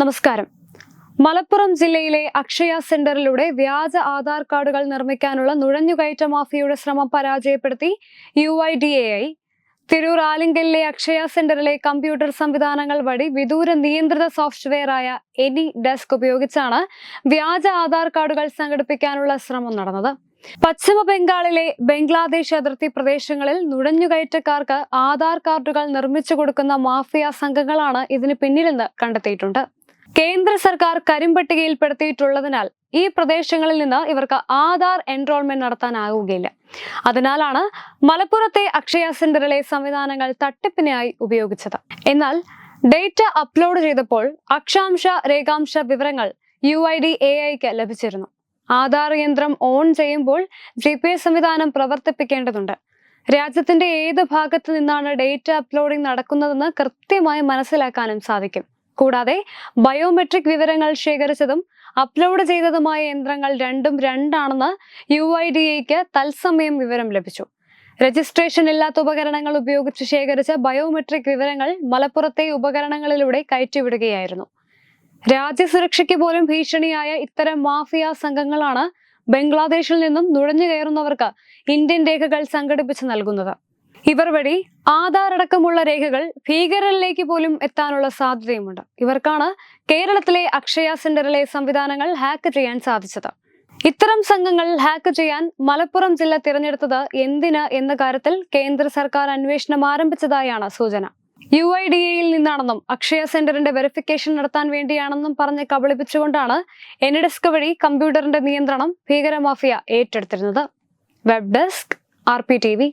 നമസ്കാരം. മലപ്പുറം ജില്ലയിലെ അക്ഷയ സെന്ററിലൂടെ വ്യാജ ആധാർ കാർഡുകൾ നിർമ്മിക്കാനുള്ള നുഴഞ്ഞുകയറ്റ മാഫിയയുടെ ശ്രമം പരാജയപ്പെടുത്തി U I D A I. Tirur ആലിങ്കലിലെ Akshaya സെന്ററിലെ കമ്പ്യൂട്ടർ സംവിധാനങ്ങൾ വഴി വിദൂര നിയന്ത്രിത സോഫ്റ്റ്വെയറായ എനി ഡെസ്ക് ഉപയോഗിച്ചാണ് വ്യാജ ആധാർ കാർഡുകൾ സംഘടിപ്പിക്കാനുള്ള ശ്രമം നടന്നത്. പശ്ചിമ ബംഗാളിലെ ബംഗ്ലാദേശ് അതിർത്തി പ്രദേശങ്ങളിൽ നുഴഞ്ഞുകയറ്റക്കാർക്ക് ആധാർ കാർഡുകൾ നിർമ്മിച്ചു കൊടുക്കുന്ന മാഫിയ സംഘങ്ങളാണ് ഇതിന് പിന്നിലെന്ന് കണ്ടെത്തിയിട്ടുണ്ട്. കേന്ദ്ര സർക്കാർ കരിമ്പട്ടികയിൽപ്പെടുത്തിയിട്ടുള്ളതിനാൽ ഈ പ്രദേശങ്ങളിൽ നിന്ന് ഇവർക്ക് ആധാർ എൻറോൾമെന്റ് നടത്താനാവുകയില്ല. അതിനാലാണ് മലപ്പുറത്തെ അക്ഷയ സെന്ററിലെ സംവിധാനങ്ങൾ തട്ടിപ്പിനായി ഉപയോഗിച്ചത്. എന്നാൽ ഡേറ്റ അപ്ലോഡ് ചെയ്തപ്പോൾ അക്ഷാംശ രേഖാംശ വിവരങ്ങൾ യു ഐ ഡി എ ഐക്ക് ലഭിച്ചിരുന്നു. ആധാർ യന്ത്രം ഓൺ ചെയ്യുമ്പോൾ ജി പി എസ് സംവിധാനം പ്രവർത്തിപ്പിക്കേണ്ടതുണ്ട്. രാജ്യത്തിന്റെ ഏത് ഭാഗത്ത് നിന്നാണ് ഡേറ്റ അപ്ലോഡിംഗ് നടക്കുന്നതെന്ന് കൃത്യമായി മനസ്സിലാക്കാനും സാധിക്കും. കൂടാതെ ബയോമെട്രിക് വിവരങ്ങൾ ശേഖരിച്ചതും അപ്ലോഡ് ചെയ്തതുമായ യന്ത്രങ്ങൾ രണ്ടും രണ്ടാണെന്ന് യു ഐ ഡി എക്ക് തത്സമയം വിവരം ലഭിച്ചു. രജിസ്ട്രേഷൻ ഇല്ലാത്ത ഉപകരണങ്ങൾ ഉപയോഗിച്ച് ശേഖരിച്ച ബയോമെട്രിക് വിവരങ്ങൾ മലപ്പുറത്തെ ഉപകരണങ്ങളിലൂടെ കയറ്റിവിടുകയായിരുന്നു. രാജ്യസുരക്ഷയ്ക്ക് പോലും ഭീഷണിയായ ഇത്തരം മാഫിയ സംഘങ്ങളാണ് ബംഗ്ലാദേശിൽ നിന്നും നുഴഞ്ഞു കയറുന്നവർക്ക് ഇന്ത്യൻ രേഖകൾ സംഘടിപ്പിച്ച് നൽകുന്നത്. ഇവർ വഴി ആധാർ അടക്കമുള്ള രേഖകൾ ഭീകരരിലേക്ക് പോലും എത്താനുള്ള സാധ്യതയുമുണ്ട്. ഇവർക്കാണ് കേരളത്തിലെ അക്ഷയ സെന്ററിലെ സംവിധാനങ്ങൾ ഹാക്ക് ചെയ്യാൻ സാധിച്ചത്. ഇത്തരം സംഘങ്ങൾ ഹാക്ക് ചെയ്യാൻ മലപ്പുറം ജില്ല തിരഞ്ഞെടുത്തത് എന്തിന് എന്ന കാര്യത്തിൽ കേന്ദ്ര സർക്കാർ അന്വേഷണം ആരംഭിച്ചതായാണ് സൂചന. യു ഐ ഡി എയിൽ നിന്നാണെന്നും അക്ഷയ സെന്ററിന്റെ വെരിഫിക്കേഷൻ നടത്താൻ വേണ്ടിയാണെന്നും പറഞ്ഞ് കബളിപ്പിച്ചുകൊണ്ടാണ് എനിഡെസ്ക് വഴി കമ്പ്യൂട്ടറിന്റെ നിയന്ത്രണം ഭീകരമാഫിയ ഏറ്റെടുത്തിരുന്നത്. Web desk R P T V.